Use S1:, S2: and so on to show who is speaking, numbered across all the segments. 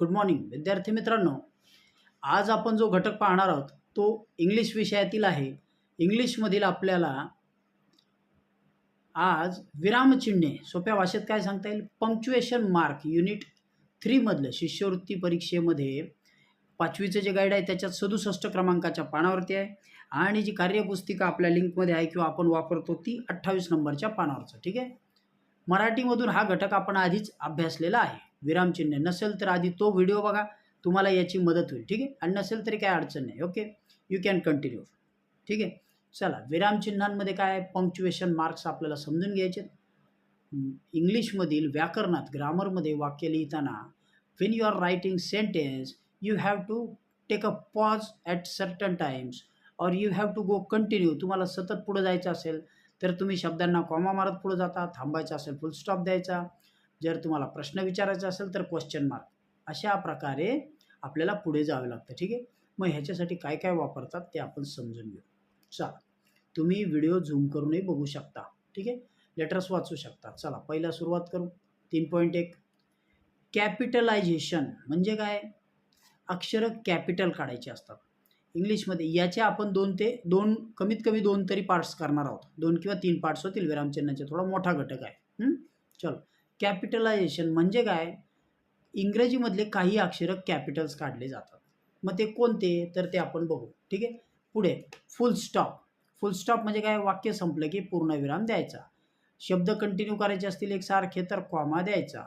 S1: Good morning विद्यार्थी मित्रांनो आज आपण जो घटक पाहणार आहोत तो इंग्लिश विषयातील आहे. इंग्लिशमधील आपल्याला आज विरामचिन्हे सोप्या भाषेत काय सांगता येईल? पंक्च्युएशन मार्क युनिट थ्रीमधलं शिष्यवृत्ती परीक्षेमध्ये पाचवीचं जे गाईड आहे त्याच्यात सदुसष्ट क्रमांकाच्या पानावरती आहे. आणि जी कार्यपुस्तिका आपल्या लिंकमध्ये आहे किंवा आपण वापरतो ती अठ्ठावीस नंबरच्या पानावरचं ठीक आहे? मराठीमधून हा घटक आपण आधीच अभ्यासलेला आहे. विरामचिन्ह नसेल तर आधी तो व्हिडिओ बघा तुम्हाला याची मदत होईल. ठीक आहे? आणि नसेल तरी काय अडचण नाही. ओके? यू कॅन कंटिन्यू ठीक आहे? चला विरामचिन्हांमध्ये काय पंक्च्युएशन मार्क्स आपल्याला समजून घ्यायचे इंग्लिशमधील व्याकरणात ग्रामरमध्ये वाक्य लिहिताना when you are writing sentence you have to take a pause at certain times और you have to go continue तुम्हाला सतत पुढं जायचं असेल तर तुम्ही शब्दांना कॉमा मारत पुढे जाता थांबायचं असेल फुल स्टॉप द्यायचा. जर तुम्हाला प्रश्न विचारायचा असेल तर क्वेश्चन मार्क अशा प्रकारे आपल्याला पुढे जावं लागतं ठीक आहे? मग ह्याच्यासाठी काय काय वापरतात ते आपण समजून घेऊ. चला तुम्ही व्हिडिओ झूम करूनही बघू शकता ठीक आहे? लेटर्स वाचू शकता. चला पहिला सुरुवात करू. तीन पॉईंट एक. कॅपिटलायझेशन म्हणजे काय? अक्षरं कॅपिटल काढायची असतात. इंग्लिशमध्ये याचे आपण दोन ते दोन कमीत कमी दोन तरी पार्ट्स करणार आहोत. दोन किंवा तीन पार्ट्स होतील. विरामचिन्हाचे थोडा मोठा घटक आहे. चलो. कॅपिटलायझेशन म्हणजे काय? इंग्रजीमधले काही अक्षरं कॅपिटल्स काढले जातात. मग ते कोणते? तर ते आपण बघू. ठीक आहे? पुढे. फुल स्टॉप फुल स्टॉप म्हणजे काय? वाक्य संपलं की पूर्णविराम द्यायचा. शब्द कंटिन्यू करायचे असतील एकसारखे तर कॉमा द्यायचा.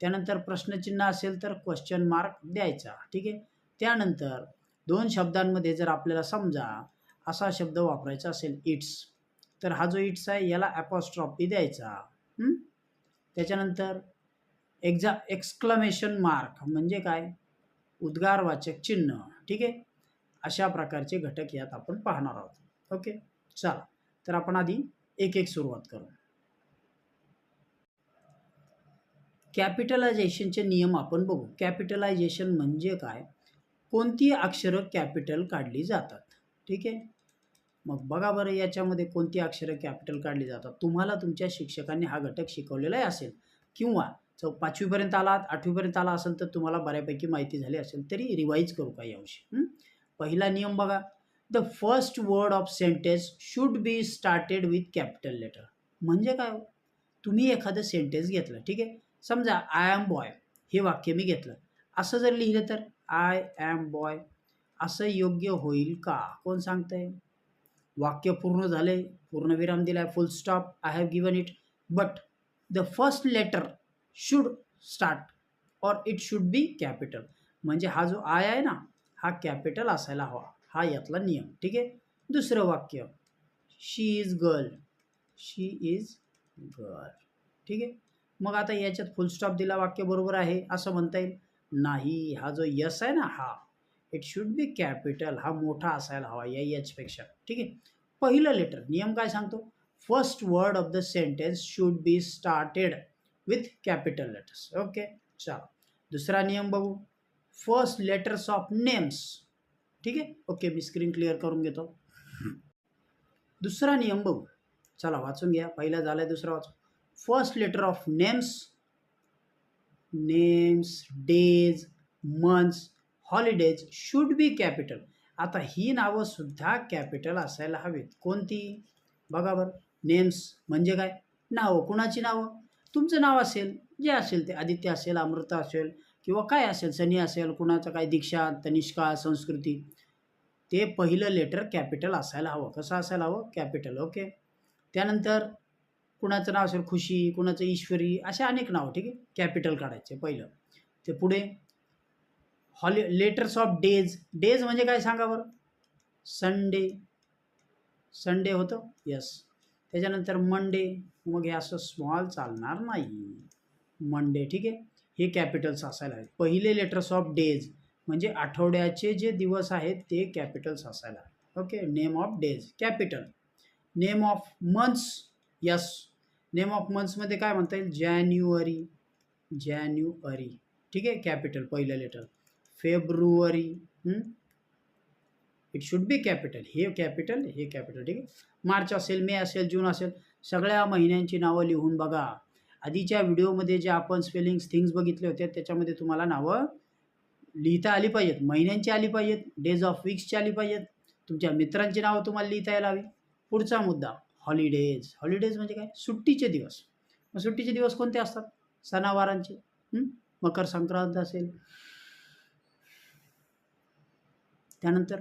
S1: त्यानंतर प्रश्नचिन्ह असेल तर क्वेश्चन मार्क द्यायचा. ठीक आहे? त्यानंतर दोन शब्दांमध्ये जर आपल्याला समजा असा शब्द वापरायचा असेल इट्स तर हा जो इट्स आहे याला ॲपॉस्ट्रॉपी द्यायचा. त्याच्यानंतर एक्झा एक्सक्लमेशन मार्क म्हणजे काय? उद्गारवाचक चिन्ह. ठीक आहे? अशा प्रकारचे घटक यात आपण पाहणार आहोत. ओके? चला. तर आपण आधी एक एक सुरुवात करू. कॅपिटलायझेशनचे नियम आपण बघू. कॅपिटलायझेशन म्हणजे काय? कोणती अक्षरं कॅपिटल काढली जातात? ठीक आहे? मग बघा बरं याच्यामध्ये कोणती अक्षरं कॅपिटल काढली जातात. तुम्हाला तुमच्या शिक्षकांनी हा घटक शिकवलेलाही असेल किंवा चौ पाचवीपर्यंत आलात आठवीपर्यंत आला असेल तर तुम्हाला बऱ्यापैकी माहिती झाली असेल तरी रिवाईज करू का यावर्षी पहिला नियम बघा. The first word of sentence should be started with capital letter म्हणजे काय हो? तुम्ही एखादं सेंटेन्स घेतलं ठीक आहे? समजा आय ॲम बॉय हे वाक्य मी घेतलं. असं जर लिहिलं तर आय ॲम बॉय असं योग्य होईल का? कोण सांगतंय? वाक्य पूर्ण झाले पूर्णविराम दिला आहे full stop I have given it but the first letter should start और इट शुड बी कॅपिटल म्हणजे हा जो आय आहे ना हा कॅपिटल असायला हवा. हा यातला नियम. ठीक आहे? दुसरं वाक्य. She is girl she is girl ठीक आहे? मग आता याच्यात फुल स्टॉप दिला वाक्य बरोबर आहे असं म्हणता येईल. नाही हा जो यस आहे ना हा. इट शुड बी कॅपिटल हा मोठा असायला हवा या यचपेक्षा ठीक आहे? पहिलं लेटर नियम काय सांगतो? First word of the sentence should be started with capital letters okay चला. दुसरा नियम बघू. फर्स्ट लेटर्स ऑफ नेम्स ठीक आहे? ओके मी स्क्रीन क्लिअर करून घेतो. दुसरा नियम बघू. चला वाचून घ्या. पहिला झाला दुसरा वाचू first letter of names names days months holidays should be capital आता ही नावं सुद्धा कॅपिटल असायला हवीत. कोणती? बघा बरं. नेम्स म्हणजे काय? नावं. कुणाची नावं? तुमचं नाव असेल. जे असेल ते. आदित्य असेल अमृता असेल किंवा काय असेल सनी असेल कुणाचं काय दीक्षा तनिष्का संस्कृती. ते पहिलं लेटर कॅपिटल असायला हवं. कसं असायला हवं? कॅपिटल ओके त्यानंतर कुणाचं नाव असेल? खुशी. कुणाचं? ईश्वरी. असे अनेक नावं. ठीक आहे? कॅपिटल काढायचे. पहिलं. ते पुढे. Holy letters of days days म्हणजे काय सांगा बरं? संडे संडे होतं? यस त्याच्यानंतर मंडे मग हे असं स्मॉल चालणार नाही. मंडे ठीक आहे? हे कॅपिटल्स असायला हवेत पहिले लेटर्स ऑफ डेज म्हणजे आठवड्याचे जे दिवस आहेत ते कॅपिटल्स असायला okay name of days capital name of months yes name of मंथ्समध्ये काय म्हणता येईल? जॅन्युअरी जॅन्युअरी ठीक आहे? कॅपिटल पहिलं letter February it should be capital हे कॅपिटल हे कॅपिटल ठीक आहे? मार्च असेल मे असेल जून असेल सगळ्या महिन्यांची नावं लिहून बघा. आधीच्या व्हिडिओमध्ये जे आपण स्पेलिंग्स थिंग्स बघितले होते त्याच्यामध्ये तुम्हाला नावं लिहिता आली पाहिजेत. महिन्यांची आली पाहिजेत डेज ऑफ वीक्सची आली पाहिजेत. तुमच्या मित्रांची नावं तुम्हाला लिहिता यायला हवी. पुढचा मुद्दा हॉलिडेज हॉलिडेज म्हणजे काय? सुट्टीचे दिवस. मग सुट्टीचे दिवस कोणते असतात? सणावारांचे. मकर संक्रांत असेल. त्यानंतर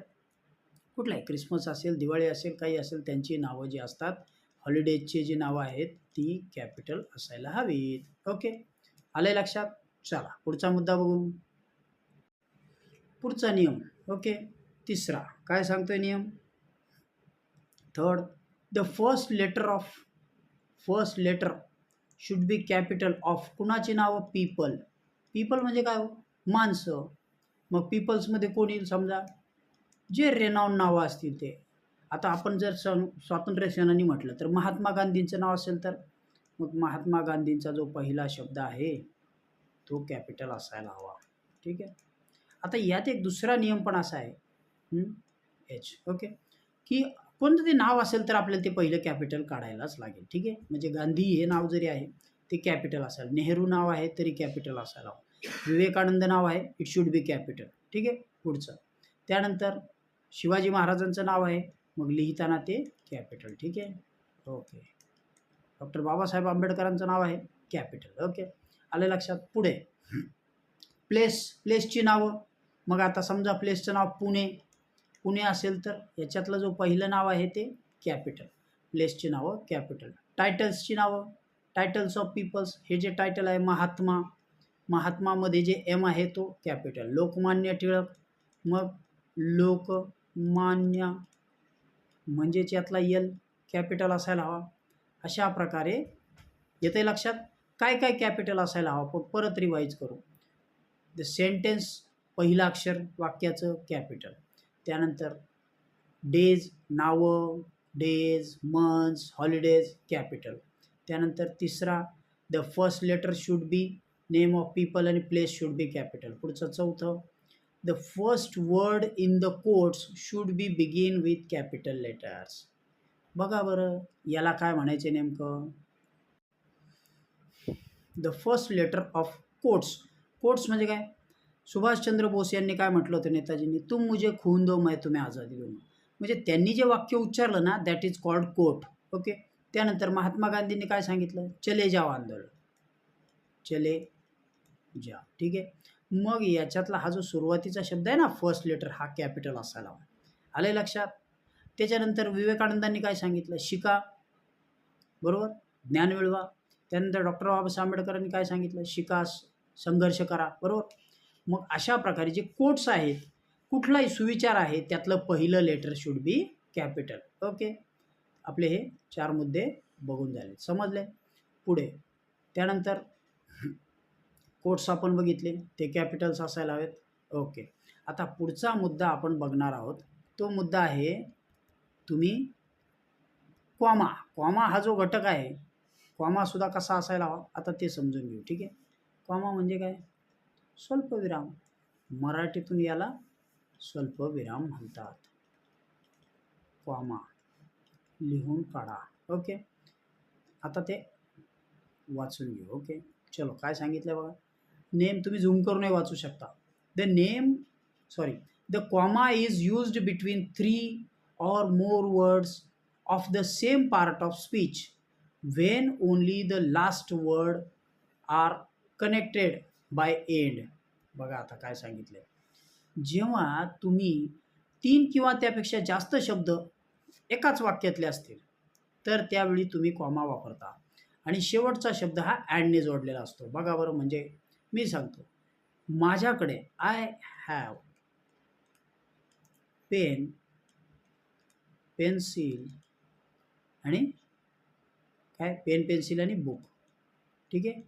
S1: कुठलाही क्रिसमस असेल दिवाळी असेल काही असेल त्यांची नावं जी असतात हॉलिडेजची जी नावं आहेत ती कॅपिटल असायला हवीत. ओके? आले लक्षात? चला पुढचा मुद्दा बघू. पुढचा नियम. ओके? तिसरा. काय सांगतोय नियम? Third the first letter of first letter should be capital of कुणाची नावं? पीपल पीपल म्हणजे काय हो? माणसं. मग पीपल्समध्ये कोण येईल समजा? जे रेनाऊन नावं असतील ते. आता आपण जर सण स्वातंत्र्य सेनानी म्हटलं तर महात्मा गांधींचं नाव असेल तर? मग महात्मा गांधींचा जो पहिला शब्द आहे तो कॅपिटल असायला हवा. ठीक आहे? आता यात एक दुसरा नियम पण असा आहे. H okay? की कोणतं ते नाव असेल तर आपल्याला ते पहिलं कॅपिटल काढायलाच लागेल. ठीक आहे? म्हणजे गांधी हे नाव जरी आहे ते कॅपिटल असायला. नेहरू नाव आहे तरी कॅपिटल असायला हवं. विवेकानंद नाव आहे इट शुड बी कॅपिटल ठीक आहे? पुढचं. त्यानंतर शिवाजी महाराजांचं नाव आहे. मग लिहिताना ते कॅपिटल ठीक आहे? ओके. डॉक्टर बाबासाहेब आंबेडकरांचं नाव आहे. Capital okay. आलं लक्षात? पुढे. प्लेस प्लेसची नावं. मग आता समजा प्लेसचं नाव पुणे. पुणे असेल तर याच्यातलं जो पहिलं नाव आहे ते कॅपिटल. प्लेसची नावं कॅपिटल. टायटल्सची नावं. Titles of peoples. हे जे टायटल आहे महात्मा. महात्मामध्ये जे एम आहे तो कॅपिटल. लोकमान्य टिळक. मग लोक मान्य. म्हणजेच यातला यल कॅपिटल असायला हवा. अशा प्रकारे येते लक्षात? काय काय कॅपिटल असायला हवा? पण परत रिवाईज करू. द सेंटेन्स पहिलं अक्षर वाक्याचं कॅपिटल त्यानंतर डेज नावं डेज मंथ्स हॉलिडेज कॅपिटल त्यानंतर तिसरा the first letter should be name of people आणि प्लेस शूड बी कॅपिटल पुढचं चौथं the first word in the quotes should be begin with capital letters बघा बरं याला काय म्हणायचे नेमकं? The first letter of quotes quotes म्हणजे काय? सुभाषचंद्र बोस यांनी काय म्हटलं होतं नेताजींनी? तुम मुझे खून दो मैं तुम्ही आझादी दूंगा. म्हणजे त्यांनी जे वाक्य उच्चारलं ना that is called quote okay त्यानंतर महात्मा गांधींनी काय सांगितलं? चले जाओ आंदोलन. चले जा ठीक आहे? मग याच्यातला हा जो सुरुवातीचा शब्द आहे ना फर्स्ट लेटर हा कॅपिटल असायला हवा. आले लक्षात? त्याच्यानंतर विवेकानंदांनी काय सांगितलं? शिका. बरोबर? ज्ञान मिळवा. त्यानंतर डॉक्टर बाबासाहेब आंबेडकरांनी काय सांगितलं? शिका संघर्ष करा. बरोबर? मग अशा प्रकारे जे कोट्स आहेत कुठलाही सुविचार आहे त्यातलं पहिलं letter should be capital okay आपले हे चार मुद्दे बघून झाले. समजले? पुढे. त्यानंतर कोट्स आपण बघितले ते कॅपिटल्स असायला हवेत. ओके आता पुढचा मुद्दा आपण बघणार आहोत. तो मुद्दा आहे तुम्ही क्वामा क्वामा हा जो घटक आहे क्वामासुद्धा कसा असायला हवा? आता ते समजून घेऊ. ठीक आहे? क्वामा म्हणजे काय? स्वल्पविराम. मराठीतून याला स्वल्पविराम म्हणतात. क्वामा लिहून काढा. ओके आता ते वाचून घेऊ. ओके चलो काय सांगितलं बघा? नेम तुम्ही झूम करूनही वाचू शकता. The name sorry the comma is used between three or more words of the same part of speech when only the last word are connected by end. बघा आता काय सांगितलं जेव्हा तुम्ही तीन किंवा त्यापेक्षा जास्त शब्द एकाच वाक्यातले असतील तर त्यावेळी तुम्ही कॉमा वापरता. आणि शेवटचा शब्द हा ॲडने जोडलेला असतो. बघा बरं म्हणजे मी सांगतो. माझ्याकडे आय हॅव पेन पेन्सिल आणि काय? पेन पेन्सिल आणि बुक ठीक आहे?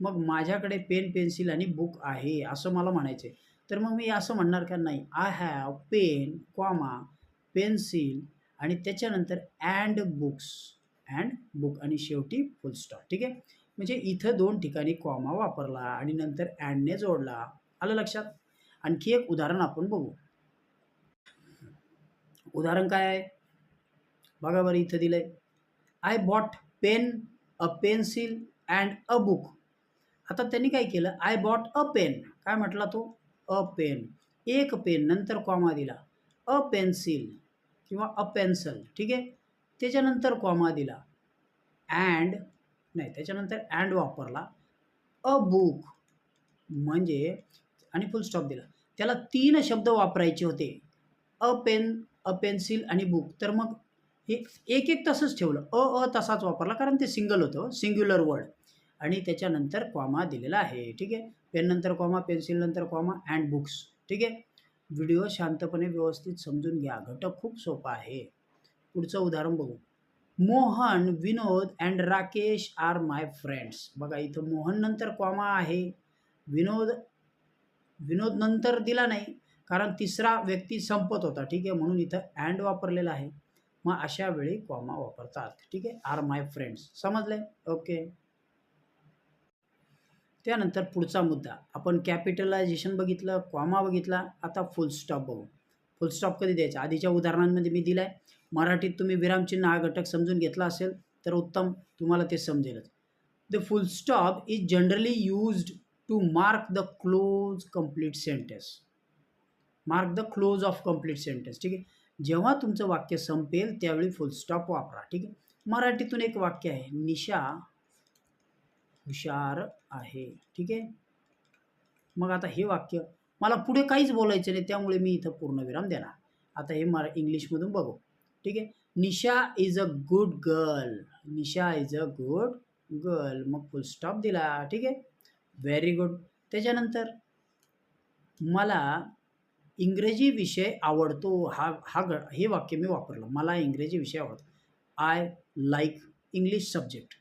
S1: मग माझ्याकडे पेन पेन्सिल आणि बुक आहे असं मला म्हणायचं आहे तर मग मी असं म्हणणार का? नाही. I have pen comma pencil आणि त्याच्यानंतर अँड बुक्स अँड बुक आणि शेवटी फुल स्टॉप ठीक आहे? म्हणजे इथं दोन ठिकाणी कॉमा वापरला आणि नंतर अँडने जोडला. आलं लक्षात? आणखी एक उदाहरण आपण बघू. उदाहरण काय आहे? बघा बरं इथं दिलं आहे I bought pen a pencil and a book आता त्यांनी काय केलं? आय बॉट अ पेन काय म्हटला तो? अ पेन एक पेन नंतर कॉमा दिला. अ पेन्सिल किंवा अ पेन्सल ठीक आहे? त्याच्यानंतर कॉमा दिला. अँड नाही त्याच्यानंतर अँड वापरला. अ बुक म्हणजे आणि फुल स्टॉप दिला. त्याला तीन शब्द वापरायचे होते. अ पेन अ पेन्सिल आणि बुक तर मग हे एक एक तसंच ठेवलं. अ अ तसाच वापरला कारण ते सिंगल होतं सिंग्युलर वर्ड आणि त्याच्यानंतर कॉमा दिलेला आहे. ठीक आहे? पेननंतर कॉमा पेन्सिल नंतर कॉमा अँड बुक्स ठीक आहे? व्हिडिओ शांतपणे व्यवस्थित समजून घ्या. घटक खूप सोपा आहे. पुढचं उदाहरण बघू. Mohan Vinod and Rakesh are my friends बघा इथं मोहन नंतर कॉमा आहे. विनोद विनोद नंतर दिला नाही. कारण तिसरा व्यक्ती संपत होता. ठीक आहे म्हणून इथं अँड वापरलेला आहे. मग अशा वेळी कॉमा वापरतात. ठीक आहे आर माय फ्रेंड्स समजले ओके त्यानंतर पुढचा मुद्दा. आपण कॅपिटलायझेशन बघितलं कॉमा बघितला. आता फुलस्टॉप बघू. फुलस्टॉप कधी द्यायचा? आधीच्या उदाहरणांमध्ये मी दिला आहे मराठीत तुम्ही विरामचिन्ह हा घटक समजून घेतला असेल तर उत्तम तुम्हाला ते समजेलच. The full stop is generally used to mark the close complete sentence mark the close of complete sentence ठीक आहे? जेव्हा तुमचं वाक्य संपेल त्यावेळी फुल स्टॉप वापरा ठीक आहे? मराठीतून एक वाक्य आहे निशा हुशार आहे ठीक आहे? मग आता हे वाक्य मला पुढे काहीच बोलायचं नाही त्यामुळे मी इथं पूर्णविराम देणार. आता हे मरा इंग्लिशमधून बघू. ठीक आहे? Nisha is a good girl Nisha is a good girl मग फुल स्टॉप दिला ठीक आहे? व्हेरी गुड त्याच्यानंतर मला इंग्रजी विषय आवडतो. हा हा ग हे वाक्य मी वापरलं. मला इंग्रजी विषय आवडतो. आय लाईक इंग्लिश सब्जेक्ट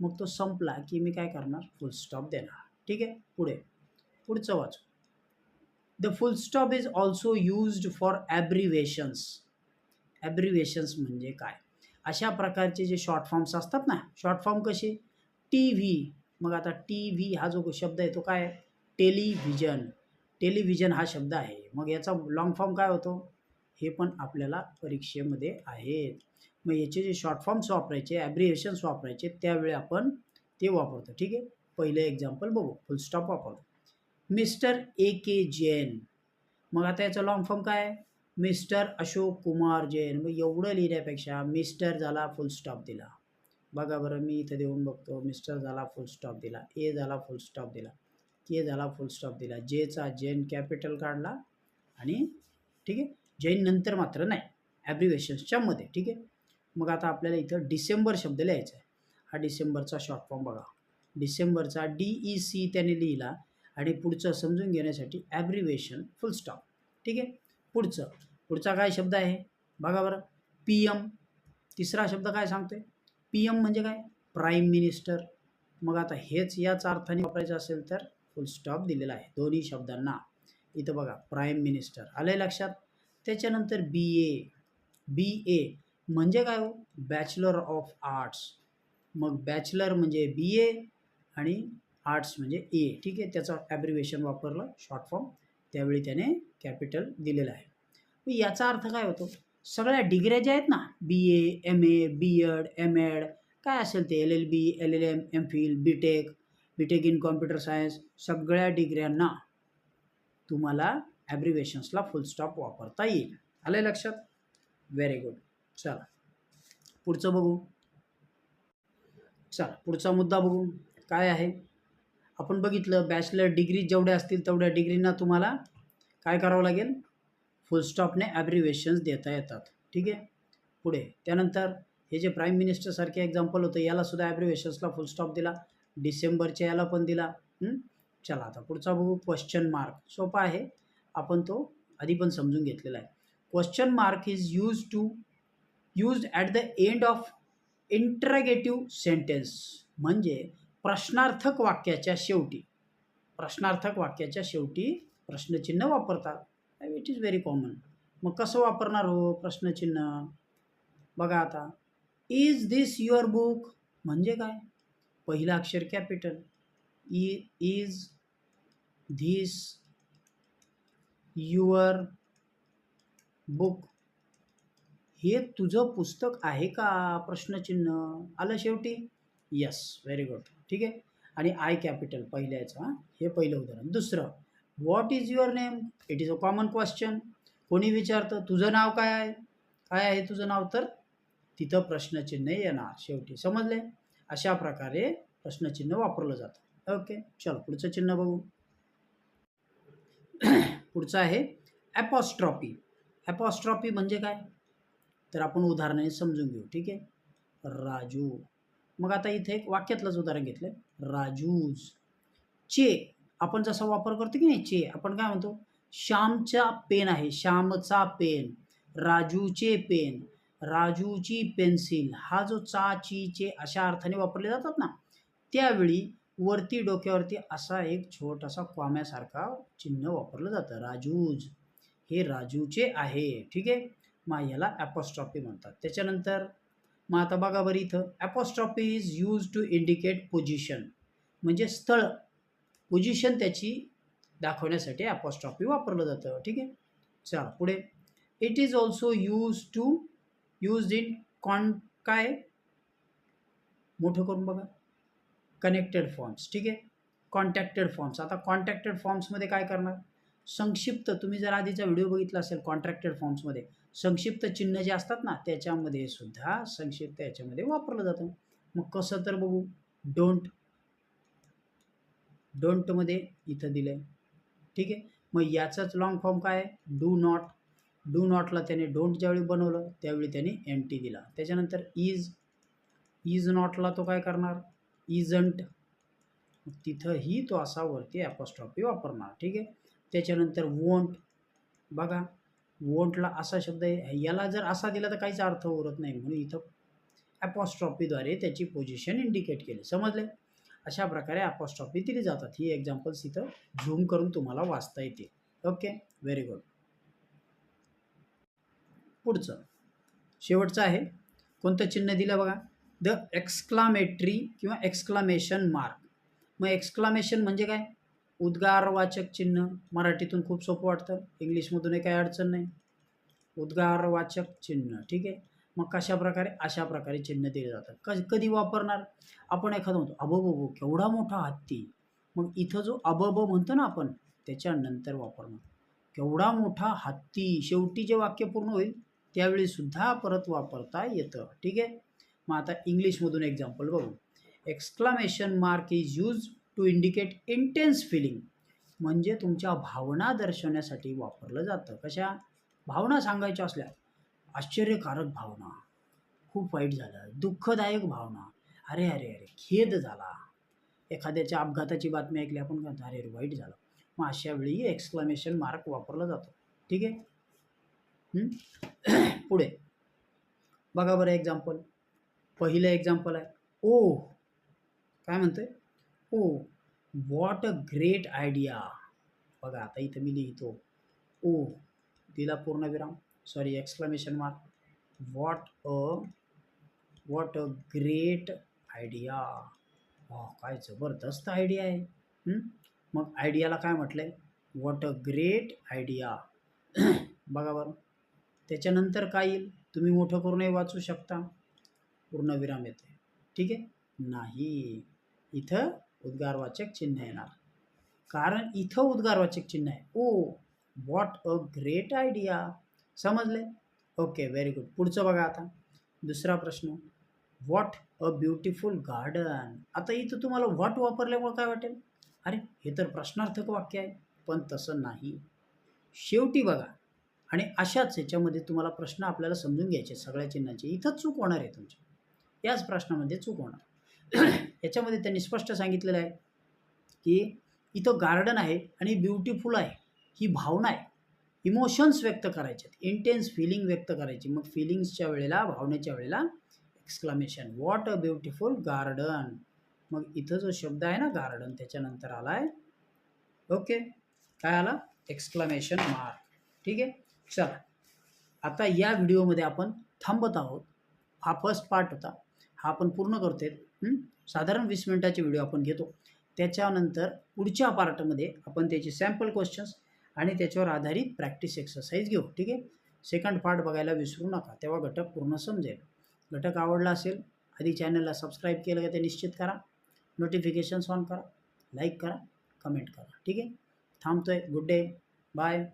S1: मग तो संपला की मी काय करणार? फुल स्टॉप देणार. ठीक आहे? पुढे. पुढचं वाचू. The full stop is also used for abbreviations abbreviations म्हणजे काय? अशा प्रकारचे जे शॉर्ट फॉर्म्स असतात ना शॉर्ट फॉर्म कसे? टी व्ही मग आता टी व्ही हा जो शब्द आहे तो काय टेलिव्हिजन टेलिव्हिजन हा शब्द आहे. मग याचा लॉंग फॉर्म काय होतो? हे पण आपल्याला परीक्षेमध्ये आहेत. मग याचे जे शॉर्ट फॉर्म्स वापरायचे ॲब्रिएशन्स वापरायचे त्यावेळी आपण ते वापरतो. ठीक आहे? पहिलं एक्झाम्पल बघू. फुल स्टॉप वापरतो. मिस्टर ए के जैन मग आता याचा लॉंग फॉर्म काय आहे? मिस्टर अशोक कुमार जैन. मग एवढं लिहिण्यापेक्षा मिस्टर झाला फुल स्टॉप दिला. बघा बरं मी इथं देऊन बघतो. मिस्टर झाला फुल स्टॉप दिला. ए झाला फुल स्टॉप दिला. के झाला फुल स्टॉप दिला. जेचा जैन कॅपिटल काढला आणि ठीक आहे जैन नंतर मात्र नाही. ॲब्रिवेशन्सच्या मध्ये ठीक आहे. मग आता आपल्याला इथं डिसेंबर शब्द लिहायचा आहे. हा डिसेंबरचा शॉर्ट फॉर्म बघा. डिसेंबरचा डी ई सी त्याने लिहिला आणि पुढचं समजून घेण्यासाठी ॲब्रिवेशन फुल स्टॉप ठीक आहे? पुढचं. पुढचा काय शब्द आहे? बघा बरं. P M. तिसरा शब्द काय सांगतोय? पी एम म्हणजे काय? Prime minister. मग आता हेच याच अर्थाने वापरायचं असेल तर फुल स्टॉप दिलेला आहे. दोन्ही शब्दांना. इथं बघा. Prime minister. आलं लक्षात? त्याच्यानंतर बी ए. बी ए म्हणजे काय हो? Bachelor of arts. मग बॅचलर म्हणजे बी ए आणि आर्ट्स म्हणजे ए. ठीक आहे? त्याचं ॲब्रिवेशन वापरलं. शॉर्ट फॉर्म त्यावेळी त्याने कॅपिटल दिलेलं आहे. मग याचा अर्थ काय होतो? सगळ्या डिग्र्या ज्या आहेत ना B A M A B Ed M Ed काय असेल ते? L L B L L M M Phil B Tech B Tech in computer science सगळ्या डिग्र्यांना तुम्हाला ॲब्रिवेशन्सला फुल स्टॉप वापरता येईल. आलं आहे लक्षात? व्हेरी गुड चला. पुढचं बघू. चला पुढचा मुद्दा बघू. काय आहे? आपण बघितलं बॅचलर डिग्री जेवढ्या असतील तेवढ्या डिग्रींना तुम्हाला काय करावं लागेल? फुलस्टॉपने ॲब्रिवेशन्स देता येतात. ठीक आहे? पुढे. त्यानंतर हे जे प्राईम मिनिस्टरसारखे एक्झाम्पल होतं यालासुद्धा ॲब्रिवेशन्सला फुलस्टॉप दिला. डिसेंबरच्या याला पण दिला. चला आता पुढचा बघू. क्वेश्चन मार्क सोपा आहे. आपण तो आधी पण समजून घेतलेला आहे. Question mark is use to use at the end of interrogative sentence म्हणजे प्रश्नार्थक वाक्याच्या शेवटी. प्रश्नार्थक वाक्याच्या शेवटी प्रश्नचिन्ह वापरतात. इट इज व्हेरी कॉमन मग कसं वापरणार हो प्रश्नचिन्ह? बघा आता. इज दिस युअर बुक म्हणजे काय? पहिलं अक्षर capital E is this your book हे तुझं पुस्तक आहे का? प्रश्नचिन्ह. आलं शेवटी? यस व्हेरी गुड ठीक आहे? आणि आय कॅपिटल पहिल्याचं हां? हे पहिलं उदाहरण. दुसरं what is your name it is a common question कोणी विचारतं तुझं नाव काय आहे? काय आहे तुझं नाव? तर तिथं प्रश्नचिन्ह येणार. शेवटी समजले? अशा प्रकारे प्रश्नचिन्ह वापरलं जातं. ओके चल पुढचं चिन्ह बघू. पुढचं आहे ॲपॉस्ट्रॉपी ॲपॉस्ट्रॉपी म्हणजे काय? तर आपण उदाहरणाने समजून घेऊ. ठीक आहे? राजू. मग आता इथे एक वाक्यातलंच उदाहरण घेतलं राजूज. चे. आपण जसा वापर करतो की नाही चे आपण काय म्हणतो? श्यामचा पेन आहे श्यामचा पेन राजूचे पेन राजूची पेन्सिल हा जो चा ची चे अशा अर्थाने वापरले जातात ना त्यावेळी वरती डोक्यावरती असा एक छोटासा क्वाम्यासारखा चिन्ह वापरलं जातं राजूज. हे राजूचे आहे ठीक आहे? मग याला ॲपॉस्ट्रॉपी म्हणतात. त्याच्यानंतर मग आता बघा बरं इथं apostrophe is use to indicate position म्हणजे स्थळ. पोझिशन त्याची दाखवण्यासाठी ॲपॉस्ट्रॉपी वापरलं जातं. ठीक आहे? चला पुढे. It is also use to use in con काय? मोठं करून बघा. कनेक्टेड फॉर्म्स ठीक आहे? कॉन्टॅक्टेड फॉर्म्स आता कॉन्टॅक्टेड फॉर्म्समध्ये काय करणार? संक्षिप्त तुम्ही जर आधीचा व्हिडिओ बघितला असेल कॉन्ट्रॅक्टेड फॉर्म्समध्ये संक्षिप्त चिन्ह जे असतात ना त्याच्यामध्ये सुद्धा संक्षिप्त याच्यामध्ये वापरलं जातं. मग कसं तर बघू. डोंट डोंटमध्ये इथं दिलं आहे. ठीक आहे? मग याचाच लॉंग फॉर्म काय आहे? डू नॉट डू नॉटला त्याने डोंट ज्यावेळी बनवलं त्यावेळी त्याने एम टी दिला. त्याच्यानंतर इज इज नॉटला तो काय करणार? इजंट तिथंही तो असा वरती ॲपॉस्ट्रॉपी वापरणार. ठीक आहे? त्याच्यानंतर वोंट बघा वोंटला असा शब्द आहे. याला जर असा दिला तर काहीच अर्थ उरत नाही. म्हणून इथं ॲपॉस्ट्रॉपीद्वारे त्याची पोझिशन इंडिकेट केली. समजले अशा प्रकारे अपॉस्ट्रॉफी दिली जातात. ही एक्झाम्पल्स इथं झूम करून तुम्हाला वाचता येतील. ओके व्हेरी गुड पुढचं. शेवटचं आहे. कोणतं चिन्ह दिलं बघा? द एक्सक्लामेट्री किंवा एक्सक्लामेशन मार्क मग एक्सक्लामेशन म्हणजे काय? उद्गारवाचक चिन्ह. मराठीतून खूप सोपं वाटतं. इंग्लिशमधूनही काही अडचण नाही. उद्गारवाचक चिन्ह. ठीक आहे? मग कशा प्रकारे अशा प्रकारे चिन्ह दिले जातात. क कधी वापरणार? आपण एखादं म्हणतो अबोबो केवढा मोठा हत्ती मग इथं जो अबब म्हणतो ना आपण त्याच्यानंतर वापरणार केवढा मोठा हत्ती शेवटी जे वाक्य पूर्ण होईल त्यावेळी सुद्धा परत वापरता येतं ठीक आहे मग आता इंग्लिशमधून एक्झाम्पल बघू exclamation mark is use to indicate intense feeling म्हणजे तुमच्या भावना दर्शवण्यासाठी वापरलं जातं कशा भावना सांगायच्या असल्या आश्चर्यकारक भावना. खूप वाईट झालं. दुःखदायक भावना. अरे अरे अरे खेद झाला. एखाद्याच्या अपघाताची बातमी ऐकली आपण काय अरे अरे वाईट झालं. मग अशा वेळी एक्सक्लामेशन मार्क वापरला जातो. ठीक आहे? पुढे. बघा बरं एक्झाम्पल पहिलं एक्झाम्पल आहे. ओ! काय म्हणतोय? Oh! What a great idea बघा आता इथं मी लिहितो. ओ! दिला पूर्णविराम sorry exclamation mark. What a what a great idea वा काय जबरदस्त आयडिया आहे. मग आयडियाला काय म्हटलं आहे वॉट अ ग्रेट आयडिया बघा बरं. त्याच्यानंतर काय येईल? तुम्ही मोठं करूनही वाचू शकता. पूर्णविराम येते ठीक आहे? नाही. इथं उद्गारवाचक चिन्ह येणार. कारण इथं उद्गारवाचक चिन्ह आहे. Oh what a great idea समजले? ओके व्हेरी गुड पुढचं बघा आता. दुसरा प्रश्न. व्हॉट अ ब्युटिफुल गार्डन आता इथं तुम्हाला व्हॉट वापरल्यामुळं काय वाटेल? अरे हे तर प्रश्नार्थक वाक्य आहे पण तसं नाही. शेवटी बघा. आणि अशाच याच्यामध्ये तुम्हाला प्रश्न आपल्याला समजून घ्यायचे सगळ्या चिन्हाचे. इथं चूक होणार आहे तुमची. याच प्रश्नामध्ये चूक होणार. याच्यामध्ये त्यांनी स्पष्ट सांगितलेलं आहे की इथं गार्डन आहे आणि ब्युटिफुल आहे. ही भावना आहे. इमोशन्स व्यक्त करायचे आहेत इंटेन्स फिलिंग व्यक्त करायची. मग फिलिंग्सच्या वेळेला भावनेच्या वेळेला exclamation what a beautiful garden मग इथं जो शब्द आहे ना गार्डन त्याच्यानंतर आला आहे ओके काय आला? एक्सक्लामेशन मार्क ठीक आहे? चला. आता या व्हिडिओमध्ये आपण थांबत आहोत. हा फर्स्ट पार्ट होता. हा आपण पूर्ण करतोय. साधारण वीस मिनिटाचे व्हिडिओ आपण घेतो. त्याच्यानंतर पुढच्या पार्टमध्ये आपण त्याचे सॅम्पल क्वेश्चन्स आणि त्याच्यावर आधारित प्रॅक्टिस एक्सरसाइज घेऊ ठीक आहे? सेकंड पार्ट बघायला विसरू नका तेव्हा घटक पूर्ण समजेल. घटक आवडला असेल आधी चॅनलला सबस्क्राईब केलं का ते निश्चित करा. नोटिफिकेशन्स ऑन करा लाईक करा कमेंट करा ठीक आहे? थांबतो आहे गुड डे बाय